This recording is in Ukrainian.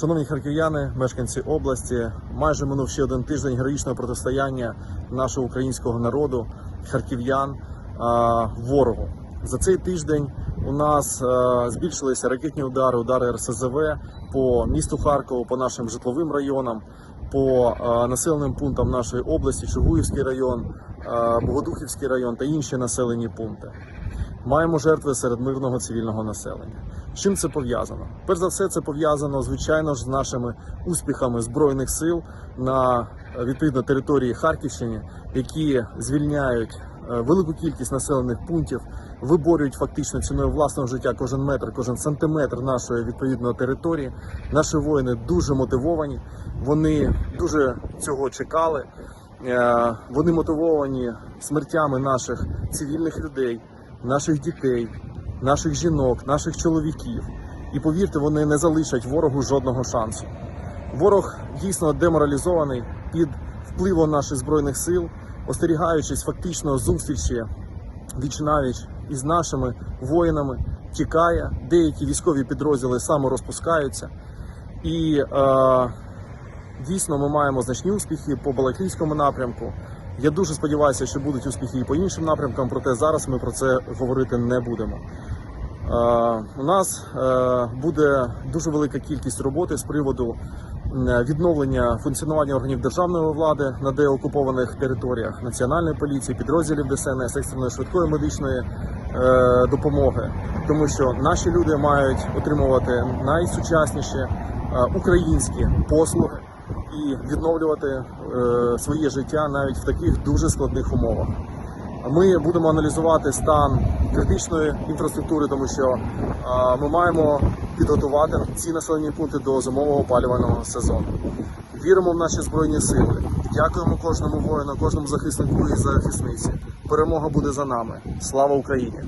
Шановні харків'яни, мешканці області, майже минув ще один тиждень героїчного протистояння нашого українського народу, харків'ян ворогу. За цей тиждень у нас збільшилися ракетні удари, удари РСЗВ по місту Харкову, по нашим житловим районам, по населеним пунктам нашої області, Чугуївський район, Богодухівський район та інші населені пункти. Маємо жертви серед мирного цивільного населення. Чим це пов'язано? Перш за все, це пов'язано звичайно ж з нашими успіхами збройних сил на е, відповідно території Харківщини, які звільняють е, велику кількість населених пунктів, виборюють фактично ціною власного життя кожен метр, кожен сантиметр нашої відповідної території. Наші воїни дуже мотивовані, вони дуже цього чекали. Е, Вони мотивовані смертями наших цивільних людей, наших дітей, наших жінок, наших чоловіків. І повірте, вони не залишать ворогу жодного шансу. Ворог дійсно деморалізований під впливом наших збройних сил, остерігаючись фактично зустрічі віч-навіч із нашими воїнами, тікає. Деякі військові підрозділи саморозпускаються. І е, Дійсно, ми маємо значні успіхи по Балаклійському напрямку. Я дуже сподіваюся, що будуть успіхи і по іншим напрямкам, проте зараз ми про це говорити не будемо. Е, у нас е, буде дуже велика кількість роботи з приводу відновлення функціонування органів державної влади на деокупованих територіях національної поліції, підрозділів ДСНС, екстреної швидкої медичної е, допомоги, тому що наші люди мають отримувати найсучасніші українські послуги і відновлювати е, своє життя навіть в таких дуже складних умовах. Ми будемо аналізувати стан критичної інфраструктури, тому що е, ми маємо підготувати ці населені пункти до зимового опалювального сезону. Віримо в наші збройні сили. Дякуємо кожному воїну, кожному захиснику і захисниці. Перемога буде за нами. Слава Україні!